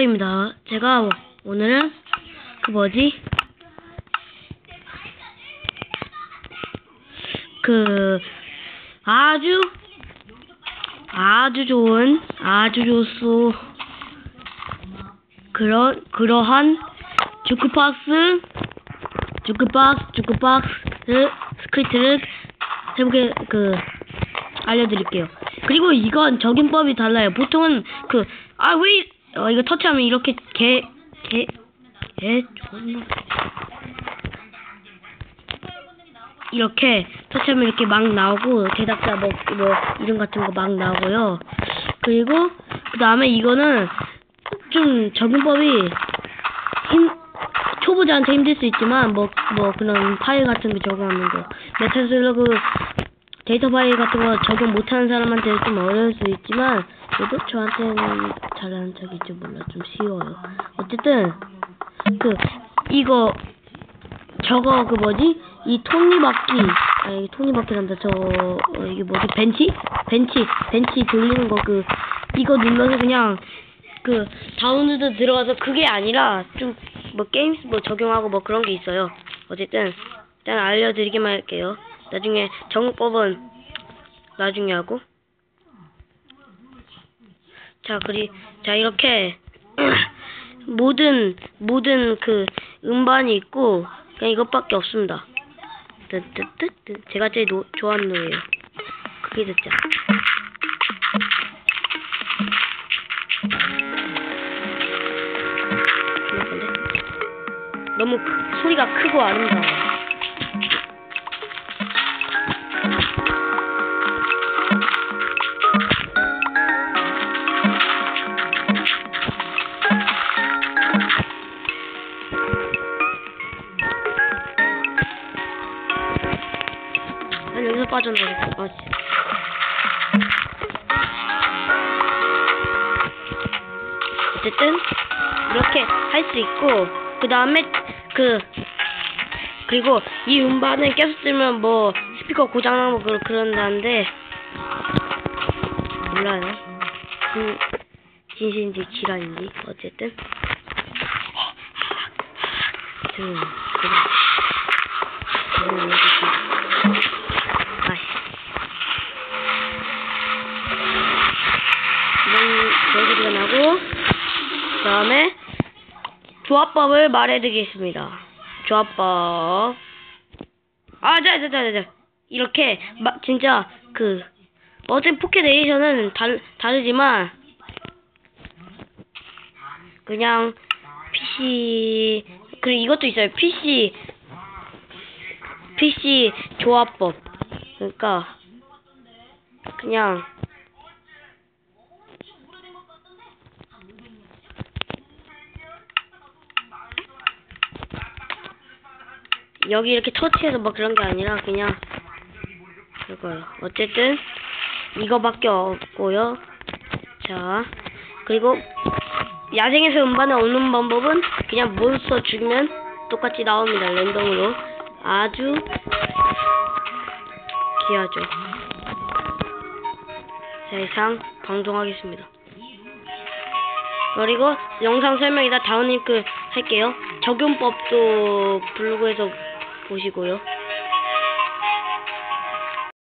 입니다 제가 오늘은 그 뭐지? 그 아주 아주 좋은 아주 좋소 그런 그러한 주크박스 주크박스 주크박스 스크립트를 해보게 그 알려드릴게요. 그리고 이건 적용법이 달라요. 보통은 그 아 왜 어, 이거 터치하면 이렇게 개 개 개 존나 이렇게 터치하면 이렇게 막 나오고 제작자 뭐, 뭐 이름 같은 거 막 나오고요. 그리고 그 다음에 이거는 좀 적용법이 힘 초보자한테 힘들 수 있지만 뭐 뭐 그런 파일 같은 거 적용하는 거 메타슬러그 데이터 파일 같은 거 적용 못하는 사람한테는 좀 어려울 수 있지만 그래도 저한테는 잘하는 척이지 몰라. 좀 쉬워요. 어쨌든 그 이거 저거 그 뭐지? 이 톱니바퀴. 아 이게 톱니바퀴란다. 저 어, 이게 뭐지? 벤치? 벤치. 벤치 돌리는 거 그 이거 눌러서 그냥 그 다운로드 들어가서 그게 아니라 좀 뭐 게임 뭐 적용하고 뭐 그런 게 있어요. 어쨌든 일단 알려드리기만 할게요. 나중에 정법은 나중에 하고 자 그리 자 이렇게 모든 모든 그 음반이 있고 그냥 이것밖에 없습니다. 뜨뜨뜨뜨 제가 제일 노, 좋아하는 노래예요. 크게 듣자. 너무 크, 소리가 크고 아름다워. 아, 진짜. 어쨌든 이렇게 할 수 있고 그 다음에 그 그리고 이 음반을 계속 들면 뭐 스피커 고장나고 그, 그런다는데 몰라요. 진, 진실인지 지랄인지 어쨌든 좀 그래. 그래, 여기 좀- 아이. 이런 소리가 나고 그 다음에 조합법을 말해드리겠습니다. 조합법 아, 자, 자, 자, 자, 이렇게 막 진짜 그 어차피 포켓 에디션은 달, 다르지만 그냥 PC 그리고 이것도 있어요. PC PC 조합법 그러니까 그냥 여기 이렇게 터치해서 뭐 그런 게 아니라 그냥 그거요. 어쨌든 이거밖에 없고요. 자 그리고 야생에서 음반을 얻는 방법은 그냥 몬스터 죽이면 똑같이 나옵니다. 랜덤으로 아주 귀하죠. 자 이상 방송하겠습니다. 그리고 영상 설명에다 다운링크 할게요. 적용법도 블로그에서 보시고요.